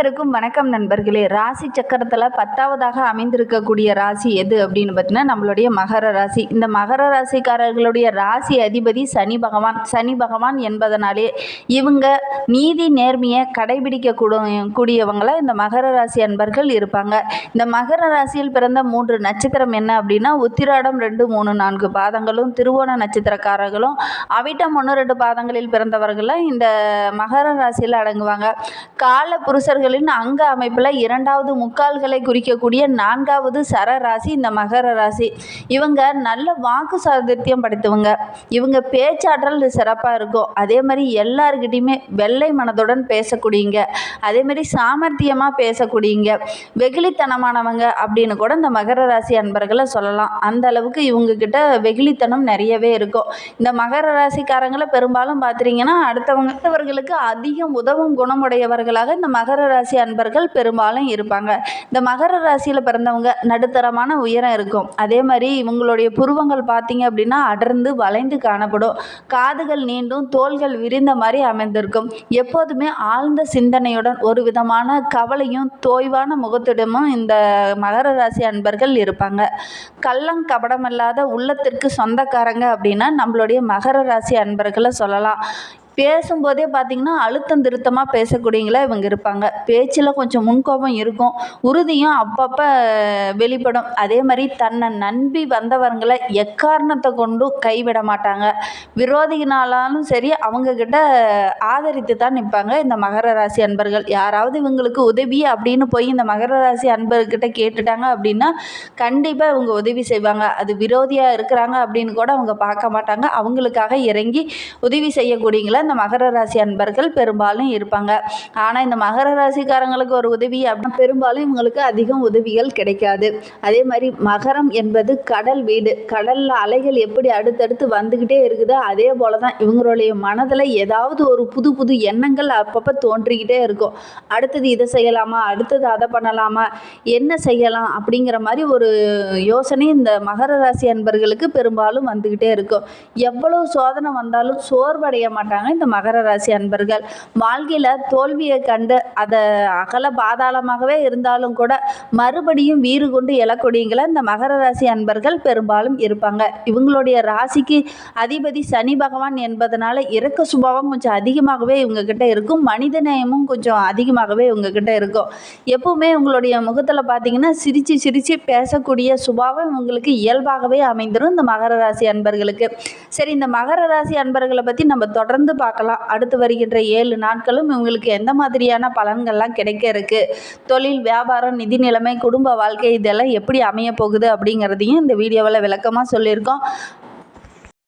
அனைவருக்கும் வணக்கம் நண்பர்களே. ராசி சக்கரத்தில் பத்தாவதாக அமைந்திருக்கக்கூடிய ராசி எது அப்படின்னு பார்த்தீங்கன்னா நம்மளுடைய மகர ராசி. இந்த மகர ராசிக்காரர்களுடைய ராசி அதிபதி சனி பகவான். சனி பகவான் என்பதனாலே இவங்க நீதி நேர்மையை கடைபிடிக்க கூடியவங்கள இந்த மகர ராசி அன்பர்கள் இருப்பாங்க. இந்த மகர ராசியில் பிறந்த மூன்று நட்சத்திரம் என்ன அப்படின்னா உத்திராடம் ரெண்டு மூணு நான்கு பாதங்களும் திருவோண நட்சத்திரக்காரர்களும் அவிட்டம் ஒன்று ரெண்டு பாதங்களில் பிறந்தவர்களும் இந்த மகர ராசியில் அடங்குவாங்க. கால புருஷர்கள் புருஷர்களின் அங்க அமைப்பில் இரண்டாவது முக்கால்களை குறிக்கக்கூடிய நான்காவது சர ராசி இந்த மகர ராசி. இவங்க நல்ல வாக்கு சாதித்தியம் படைத்தவங்க. இவங்க பேச்சாற்றல் சிறப்பாக இருக்கும். அதே மாதிரி எல்லாருக்கிட்டையுமே வெள்ளை மனதுடன் பேசக்கூடியங்க அதே மாதிரி சாமர்த்தியமாக பேசக்கூடியங்க வெகுளித்தனமானவங்க அப்படின்னு கூட இந்த மகர ராசி அன்பர்களை சொல்லலாம். அந்த அளவுக்கு இவங்க கிட்ட வெகுளித்தனம் நிறையவே இருக்கும். இந்த மகர ராசிக்காரங்களை பெரும்பாலும் பார்த்துட்டிங்கன்னா அடுத்தவங்க அடுத்தவர்களுக்கு அதிகம் உதவும் குணமுடையவர்களாக இந்த மகர ராசி அன்பர்கள் பெரும்பாலும் இருப்பாங்க. இந்த மகர ராசியில் பிறந்தவங்க நடுத்தரமான உயரம் இருக்கும். அதே மாதிரி இவங்களுடைய புருவங்கள் பார்த்தீங்க அப்படின்னா அடர்ந்து வளைந்து காணப்படும். காதுகள் நீண்டும் தோள்கள் விரிந்த மாதிரி அமைந்திருக்கும். எப்போதுமே ஆழ்ந்த சிந்தனையுடன் ஒரு விதமான கவலையும் தோய்வான முகத்துடமும் இந்த மகர ராசி அன்பர்கள் இருப்பாங்க. கள்ளம் கபடமில்லாத உள்ளத்திற்கு சொந்தக்காரங்க அப்படின்னா நம்மளுடைய மகர ராசி அன்பர்களை சொல்லலாம். பேசும்போதே பார்த்திங்கன்னா அழுத்தம் திருத்தமாக பேசக்கூடியங்களா இவங்க இருப்பாங்க. பேச்சில் கொஞ்சம் முன்கோபம் இருக்கும். உறுதியும் அப்பப்போ வெளிப்படும். அதே மாதிரி தன்னை நம்பி வந்தவங்களை எக்காரணத்தை கொண்டும் கைவிட மாட்டாங்க. விரோதிகளாலும் சரி அவங்கக்கிட்ட ஆதரித்து தான் நிற்பாங்க இந்த மகர ராசி அன்பர்கள். யாராவது இவங்களுக்கு உதவி அப்படின்னு போய் இந்த மகர ராசி அன்பர்கிட்ட கேட்டுட்டாங்க அப்படின்னா கண்டிப்பாக இவங்க உதவி செய்வாங்க. அது விரோதியாக இருக்கிறாங்க அப்படின்னு கூட அவங்க பார்க்க மாட்டாங்க. அவங்களுக்காக இறங்கி உதவி செய்யக்கூடியங்களா இந்த மகர ராசி அன்பர்கள் பெரும்பாலும் இருப்பாங்க. ஆனால் இந்த மகர ராசிக்காரங்களுக்கு ஒரு உதவி அப்படின்னா பெரும்பாலும் இவங்களுக்கு அதிகம் உதவிகள் கிடைக்காது. அதே மாதிரி மகரம் என்பது கடல் வீடு. கடலில் அலைகள் எப்படி அடுத்தடுத்து வந்துக்கிட்டே இருக்குதோ அதே போல தான் இவங்களுடைய மனதில் ஏதாவது ஒரு புது புது எண்ணங்கள் அப்பப்போ தோன்றிக்கிட்டே இருக்கும். அடுத்தது இதை செய்யலாமா? அடுத்தது அதை பண்ணலாமா? என்ன செய்யலாம்? அப்படிங்கிற மாதிரி ஒரு யோசனை இந்த மகர ராசி அன்பர்களுக்கு பெரும்பாலும் வந்துக்கிட்டே இருக்கும். எவ்வளோ சோதனை வந்தாலும் சோர்வடைய மாட்டாங்க. இந்த மகர ராசி அன்பர்கள். வாழ்க்கையில் தோல்வியை கண்டு அதை அகல பாதாளமாகவே இருந்தாலும் கூட மறுபடியும் வீறு கொண்டு எழக்கூடியங்களை இந்த மகர ராசி அன்பர்கள் பெரும்பாலும் இருப்பாங்க. இவங்களுடைய ராசிக்கு அதிபதி சனி பகவான் என்பதனால இறக்க சுபாவம் கொஞ்சம் அதிகமாகவே இவங்கக்கிட்ட இருக்கும். மனித நேயமும் கொஞ்சம் அதிகமாகவே இவங்கக்கிட்ட இருக்கும். எப்பவுமே உங்களுடைய முகத்தில் பார்த்தீங்கன்னா சிரித்து சிரித்து பேசக்கூடிய சுபாவம் உங்களுக்கு இயல்பாகவே அமைந்துடும் இந்த மகர ராசி அன்பர்களுக்கு. சரி இந்த மகர ராசி அன்பர்களை பற்றி நம்ம தொடர்ந்து பார்க்கலாம் அடுத்து வருகின்ற ஏழு நாட்களும் இவங்களுக்கு எந்த மாதிரியான பலன்கள்லாம் கிடைக்க இருக்கு? தொழில் வியாபாரம் நிதி நிலைமை குடும்ப வாழ்க்கை இதெல்லாம் எப்படி அமைய போகுது அப்படிங்கிறதையும் இந்த வீடியோவில் விளக்கமாக சொல்லியிருக்கோம்.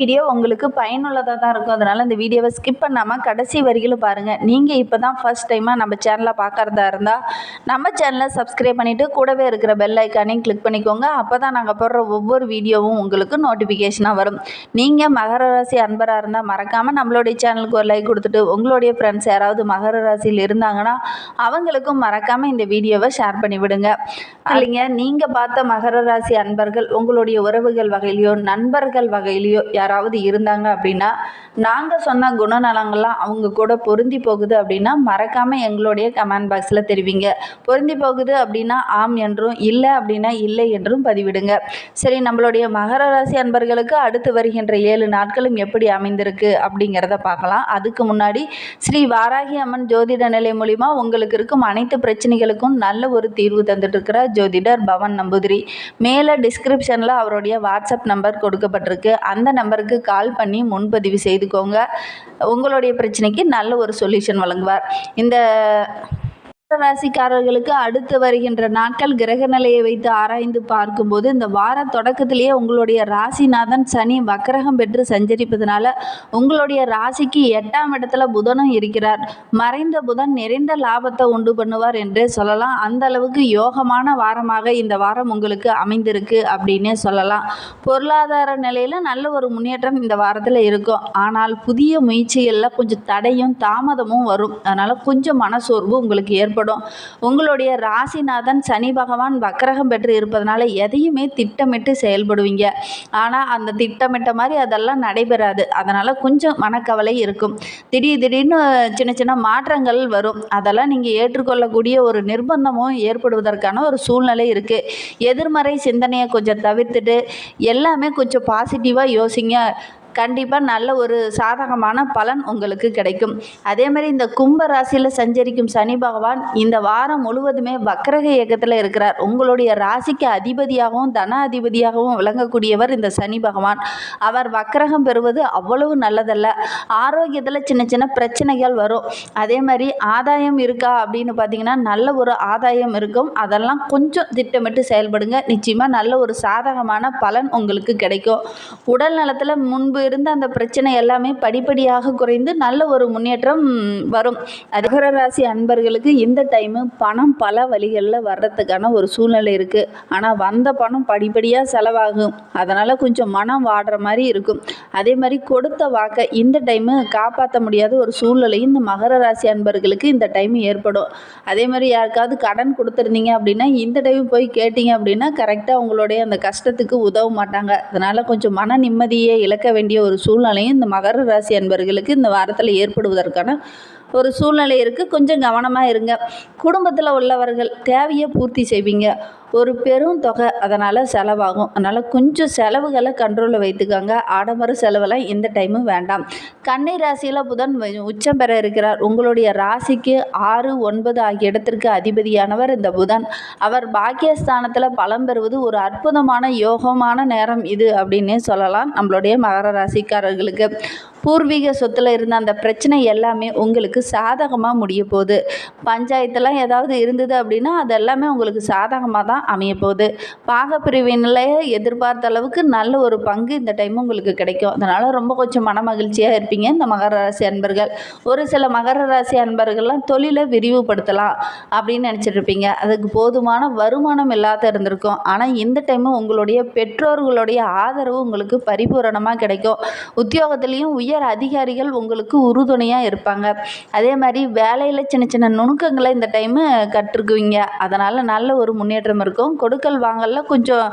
வீடியோ உங்களுக்கு பயனுள்ளதாக தான் இருக்கும். அதனால் இந்த வீடியோவை ஸ்கிப் பண்ணாமல் கடைசி வரிகளும் பாருங்கள் நீங்கள் இப்போ தான் ஃபஸ்ட் டைமாக நம்ம சேனலை பார்க்குறதா இருந்தால் நம்ம சேனலை சப்ஸ்கிரைப் பண்ணிவிட்டு கூடவே இருக்கிற பெல் ஐக்கானையும் கிளிக் பண்ணிக்கோங்க. அப்போ தான் நாங்கள் போடுற ஒவ்வொரு வீடியோவும் உங்களுக்கு நோட்டிஃபிகேஷனாக வரும். நீங்கள் மகர ராசி அன்பராக இருந்தால் மறக்காமல் நம்மளுடைய சேனலுக்கு ஒரு லைக் கொடுத்துட்டு உங்களுடைய ஃப்ரெண்ட்ஸ் யாராவது மகர ராசியில் இருந்தாங்கன்னா அவங்களுக்கும் மறக்காமல் இந்த வீடியோவை ஷேர் பண்ணி விடுங்க. இல்லைங்க நீங்கள் பார்த்த மகர ராசி அன்பர்கள் உங்களுடைய உறவுகள் வகையிலையோ நண்பர்கள் வகையிலையோ யாராவது இருந்தாங்க அப்படின்னா நாங்கள் சொன்ன குணநலங்கள்லாம் அவங்க கூட பொருந்தி போகுது அப்படின்னா மறக்காமல் எங்களுடைய கமெண்ட் பாக்ஸில் தெரிவிங்க. பொருந்தி போகுது அப்படின்னா ஆம் என்றும் இல்லை அப்படின்னா இல்லை என்றும் பதிவிடுங்க. சரி நம்மளுடைய மகர ராசி அன்பர்களுக்கு அடுத்து வருகின்ற ஏழு நாட்களும் எப்படி அமைந்திருக்கு அப்படிங்கிறத பார்க்கலாம். அதுக்கு முன்னாடி ஸ்ரீ வாராகி அம்மன் ஜோதிட நிலை மூலிமா உங்களுக்கு இருக்கும் அனைத்து பிரச்சனைகளுக்கும் நல்ல ஒரு தீர்வு தந்துட்டு இருக்கிற ஜோதிடர் பவன் நம்பூதிரி. மேலே டிஸ்கிரிப்ஷனில் அவருடைய வாட்ஸ்அப் நம்பர் கொடுக்கப்பட்டிருக்கு. அந்த நம்பர் நம்பருக்கு கால் பண்ணி முன்பதிவு செய்துக்கோங்க. உங்களுடைய பிரச்சனைக்கு நல்ல ஒரு சொல்யூஷன் வழங்குவார். இந்த ராசிக்காரர்களுக்கு அடுத்து வருகின்ற நாட்கள் கிரக நிலையை வைத்து ஆராய்ந்து பார்க்கும்போது இந்த வார தொடக்கத்திலேயே உங்களுடைய ராசிநாதன் சனி வக்கரகம் பெற்று சஞ்சரிப்பதனால உங்களுடைய ராசிக்கு எட்டாம் இடத்துல புதனும் இருக்கிறார். மறைந்த புதன் நிறைந்த லாபத்தை உண்டு பண்ணுவார் என்றே சொல்லலாம். அந்த அளவுக்கு யோகமான வாரமாக இந்த வாரம் உங்களுக்கு அமைந்திருக்கு அப்படின்னே சொல்லலாம். பொருளாதார நிலையில் நல்ல ஒரு முன்னேற்றம் இந்த வாரத்தில் இருக்கும். ஆனால் புதிய முயற்சிகளில் கொஞ்சம் தடையும் தாமதமும் வரும். அதனால் கொஞ்சம் மனசோர்வு உங்களுக்கு ஏற்படும். ஏற்படும். உங்களுடைய ராசிநாதன் சனி பகவான் வக்கரகம் பெற்று இருப்பதனால எதையுமே திட்டமிட்டு செயல்படுவீங்க. ஆனால் அந்த திட்டமிட்ட மாதிரி அதெல்லாம் நடைபெறாது. அதனால் கொஞ்சம் மனக்கவலை இருக்கும். திடீர் திடீர்னு சின்ன சின்ன மாற்றங்கள் வரும். அதெல்லாம் நீங்கள் ஏற்றுக்கொள்ளக்கூடிய ஒரு நிர்பந்தமும் ஏற்படுவதற்கான ஒரு சூழ்நிலை இருக்குது எதிர்மறை சிந்தனையை கொஞ்சம் தவிர்த்துட்டு எல்லாமே கொஞ்சம் பாசிட்டிவாக யோசிங்க. கண்டிப்பாக நல்ல ஒரு சாதகமான பலன் உங்களுக்கு கிடைக்கும். அதே மாதிரி இந்த கும்ப ராசியில் சஞ்சரிக்கும் சனி பகவான் இந்த வாரம் முழுவதுமே வக்கரக இயக்கத்தில் இருக்கிறார். உங்களுடைய ராசிக்கு அதிபதியாகவும் தன அதிபதியாகவும் விளங்கக்கூடியவர் இந்த சனி பகவான். அவர் வக்கரகம் பெறுவது அவ்வளவு நல்லதல்ல. ஆரோக்கியத்தில் சின்ன சின்ன பிரச்சனைகள் வரும். அதே மாதிரி ஆதாயம் இருக்கா அப்படின்னு பார்த்தீங்கன்னா நல்ல ஒரு ஆதாயம் இருக்கும். அதெல்லாம் கொஞ்சம் திட்டமிட்டு செயல்படுங்க. நிச்சயமாக நல்ல ஒரு சாதகமான பலன் உங்களுக்கு கிடைக்கும். உடல் நலத்தில் முன்பு இருந்த அந்த பிரச்சனை எல்லாமே படிப்படியாக குறைந்து நல்ல ஒரு முன்னேற்றம் வரும். மகர ராசி அன்பர்களுக்கு இந்த டைமு பணம் பல வழிகளில் வர்றதுக்கான ஒரு சூழ்நிலை இருக்குது ஆனால் வந்த பணம் படிப்படியாக செலவாகும். அதனால் கொஞ்சம் மனம் வாடுற மாதிரி இருக்கும். அதே மாதிரி கொடுத்த வாக்கை இந்த டைமு காப்பாற்ற முடியாத ஒரு சூழ்நிலையும் இந்த மகர ராசி அன்பர்களுக்கு இந்த டைம் ஏற்படும். அதே மாதிரி யாருக்காவது கடன் கொடுத்துருந்தீங்க அப்படின்னா இந்த டைம் போய் கேட்டிங்க அப்படின்னா கரெக்டாக உங்களுடைய அந்த கஷ்டத்துக்கு உதவ மாட்டாங்க. அதனால் கொஞ்சம் மன நிம்மதியை இழக்க வேண்டிய ஒரு சூழ்நிலையும் இந்த மகர ராசி அன்பர்களுக்கு இந்த வாரத்தில் ஏற்படுவதற்கான ஒரு சூழ்நிலை இருக்குது கொஞ்சம் கவனமாக இருங்க. குடும்பத்தில் உள்ளவர்கள் தேவையை பூர்த்தி செய்வீங்க. ஒரு பெரும் தொகை அதனால் செலவாகும். அதனால் கொஞ்சம் செலவுகளை கண்ட்ரோலில் வைத்துக்கோங்க. ஆடம்பர செலவெல்லாம் இந்த டைமும் வேண்டாம். கன்னி ராசியில் புதன் உச்சம் பெற இருக்கிறார். உங்களுடைய ராசிக்கு ஆறு ஒன்பது ஆகிய இடத்திற்கு அதிபதியானவர் இந்த புதன். அவர் பாக்கியஸ்தானத்தில் பலம் பெறுவது ஒரு அற்புதமான யோகமான நேரம் இது அப்படின்னே சொல்லலாம் நம்மளுடைய மகர ராசிக்காரர்களுக்கு. பூர்வீக சொத்தில் இருந்த அந்த பிரச்சனை எல்லாமே உங்களுக்கு சாதகமாக முடிய போகுது. பஞ்சாயத்தெல்லாம் ஏதாவது இருந்தது அப்படின்னா அது எல்லாமே உங்களுக்கு சாதகமாக தான் அமைய போகுது பாகப்பிரிவினில் எதிர்பார்த்த அளவுக்கு நல்ல ஒரு பங்கு இந்த டைம் உங்களுக்கு கிடைக்கும். அதனால் ரொம்ப கொஞ்சம் மன மகிழ்ச்சியாக இருப்பீங்க இந்த மகர ராசி அன்பர்கள். ஒரு சில மகர ராசி அன்பர்கள்லாம் தொழிலை விரிவுபடுத்தலாம் அப்படின்னு நினச்சிட்டு இருப்பீங்க அதுக்கு போதுமான வருமானம் இல்லாத இருந்திருக்கும். ஆனால் இந்த டைமு உங்களுடைய பெற்றோர்களுடைய ஆதரவு உங்களுக்கு பரிபூரணமாக கிடைக்கும். உத்தியோகத்திலையும் உயர் அதிகாரிகள் உங்களுக்கு உறுதுணையாக இருப்பாங்க. அதே மாதிரி வேலையில் சின்ன சின்ன நுணுக்கங்களை இந்த டைமு கற்றுக்குவீங்க. அதனால் நல்ல ஒரு முன்னேற்றம் இருக்கும் கொடுக்கல் வாங்கல கொஞ்சம்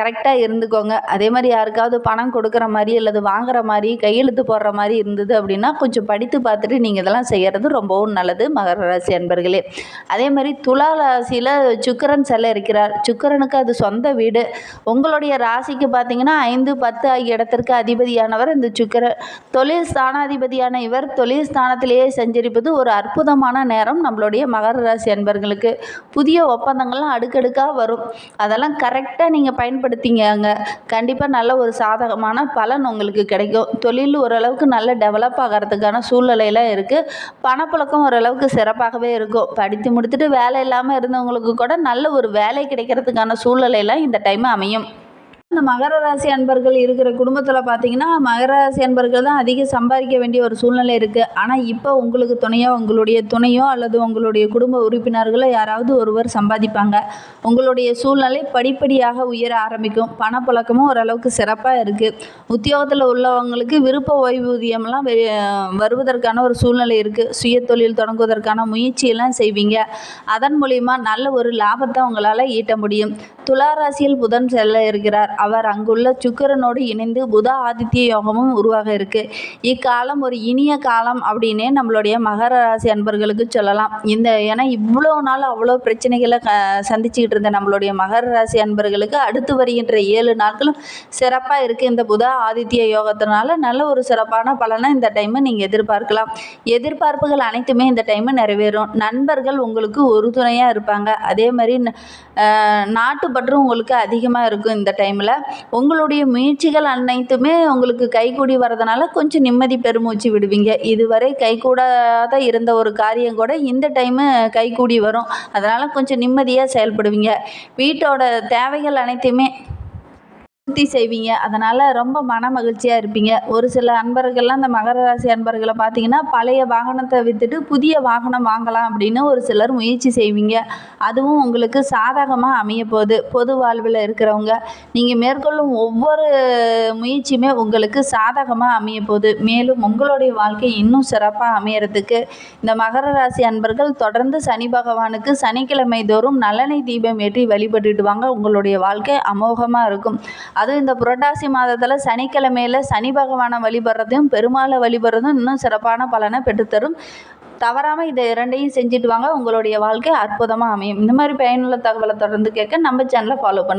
கரெக்டாக இருந்துக்கோங்க. அதே மாதிரி யாருக்காவது பணம் கொடுக்குற மாதிரி அல்லது வாங்குற மாதிரி கையெழுத்து போடுற மாதிரி இருந்தது அப்படின்னா கொஞ்சம் படித்து பார்த்துட்டு நீங்கள் இதெல்லாம் செய்கிறது ரொம்பவும் நல்லது மகர ராசி அன்பர்களே. அதே மாதிரி துலா ராசியில் சுக்கிரன் செல்ல இருக்கிறார். சுக்கிரனுக்கு அது சொந்த வீடு. உங்களுடைய ராசிக்கு பார்த்தீங்கன்னா ஐந்து பத்து ஆகிய இடத்திற்கு அதிபதியானவர் இந்த சுக்கர தொழில் ஸ்தானாதிபதியான இவர். தொழில் ஸ்தானத்திலேயே செஞ்சிருப்பது ஒரு அற்புதமான நேரம் நம்மளுடைய மகர ராசி அன்பர்களுக்கு. புதிய ஒப்பந்தங்கள்லாம் அடுக்கடுக்காக வரும். அதெல்லாம் கரெக்டாக நீங்கள் பயன்படுத்திங்கங்க கண்டிப்பாக நல்ல ஒரு சாதகமான பலன் உங்களுக்கு கிடைக்கும். தொழில் ஓரளவுக்கு நல்ல டெவலப் ஆகிறதுக்கான சூழ்நிலையெல்லாம் இருக்குது பணப்புழக்கம் ஓரளவுக்கு சிறப்பாகவே இருக்கும். படித்து முடித்துட்டு வேலை இல்லாமல் இருந்தவங்களுக்கு கூட நல்ல ஒரு வேலை கிடைக்கிறதுக்கான சூழ்நிலையெல்லாம் இந்த டைம் அமையும். இந்த மகர ராசி அன்பர்கள் இருக்கிற குடும்பத்தில் பார்த்தீங்கன்னா மகர ராசி அன்பர்கள் தான் அதிகம் சம்பாதிக்க வேண்டிய ஒரு சூழ்நிலை இருக்குது ஆனால் இப்போ உங்களுக்கு துணையோ உங்களுடைய துணையோ அல்லது உங்களுடைய குடும்ப உறுப்பினர்களோ யாராவது ஒருவர் சம்பாதிப்பாங்க. உங்களுடைய சூழ்நிலை படிப்படியாக உயர ஆரம்பிக்கும். பணப்பழக்கமும் ஓரளவுக்கு சிறப்பாக இருக்குது உத்தியோகத்தில் உள்ளவங்களுக்கு விருப்ப ஓய்வூதியம்லாம் வெ- வருவதற்கான ஒரு சூழ்நிலை இருக்குது சுய தொழில் தொடங்குவதற்கான முயற்சியெல்லாம் செய்வீங்க. அதன் மூலிமா நல்ல ஒரு லாபத்தை உங்களால் ஈட்ட முடியும். துளாராசியில் புதன் செல்ல இருக்கிறார். அவர் அங்குள்ள சுக்கரனோடு இணைந்து புத ஆதித்ய யோகமும் உருவாக இருக்கு. இக்காலம் ஒரு இனிய காலம் அப்படின்னே நம்மளுடைய மகர ராசி அன்பர்களுக்கு சொல்லலாம். இந்த ஏன்னா இவ்வளோ நாள் அவ்வளோ பிரச்சனைகளை க சந்திச்சுக்கிட்டு இருந்த நம்மளுடைய மகர ராசி அன்பர்களுக்கு அடுத்து வருகின்ற ஏழு நாட்களும் சிறப்பாக இருக்குது இந்த புத ஆதித்ய யோகத்தினால நல்ல ஒரு சிறப்பான பலனை இந்த டைமு நீங்கள் எதிர்பார்க்கலாம். எதிர்பார்ப்புகள் அனைத்துமே இந்த டைமு நிறைவேறும். நண்பர்கள் உங்களுக்கு உறுதுணையாக இருப்பாங்க. அதே மாதிரி நாட்டுப்பற்றும் உங்களுக்கு அதிகமாக இருக்கும் இந்த டைமில் உங்களுடைய முயற்சிகள் அனைத்துமே உங்களுக்கு கைகூடி வரதுனால கொஞ்சம் நிம்மதி பெருமூச்சு விடுவீங்க. இதுவரை கைகூடாத இருந்த ஒரு காரியம் கூட இந்த டைமு கைகூடி வரும். அதனால் கொஞ்சம் நிம்மதியாக செயல்படுவீங்க. வீட்டோட தேவைகள் அனைத்தையுமே பூர்த்தி செய்வீங்க. அதனால் ரொம்ப மன மகிழ்ச்சியாக இருப்பீங்க. ஒரு சில அன்பர்கள்லாம் இந்த மகர ராசி அன்பர்களை பார்த்தீங்கன்னா பழைய வாகனத்தை விற்றுட்டு புதிய வாகனம் வாங்கலாம் அப்படின்னு ஒரு சிலர் முயற்சி செய்வீங்க. அதுவும் உங்களுக்கு சாதகமாக அமைய போகுது. பொது வாழ்வில் இருக்கிறவங்க. நீங்கள் மேற்கொள்ளும் ஒவ்வொரு முயற்சியுமே உங்களுக்கு சாதகமாக அமைய போகுது. மேலும் உங்களுடைய வாழ்க்கை இன்னும் சிறப்பாக அமையறதுக்கு இந்த மகர ராசி அன்பர்கள் தொடர்ந்து சனி பகவானுக்கு சனிக்கிழமை தோறும் நலனை தீபம் ஏற்றி வழிபட்டுட்டு வாங்க. உங்களுடைய வாழ்க்கை அமோகமாக இருக்கும். அதுவும் இந்த புரட்டாசி மாதத்தில் சனிக்கிழமையில் சனி பகவானை வழிபடுறதையும் பெருமாளை வழிபடுறதும் இன்னும் சிறப்பான பலனை பெற்றுத்தரும். தவறாமல் இதை இரண்டையும் செஞ்சுட்டு வாங்க. உங்களுடைய வாழ்க்கை அற்புதமாக அமையும். இந்த மாதிரி பயனுள்ள தகவலை தொடர்ந்து கேட்க நம்ம சேனலை ஃபாலோ பண்ணுங்கள்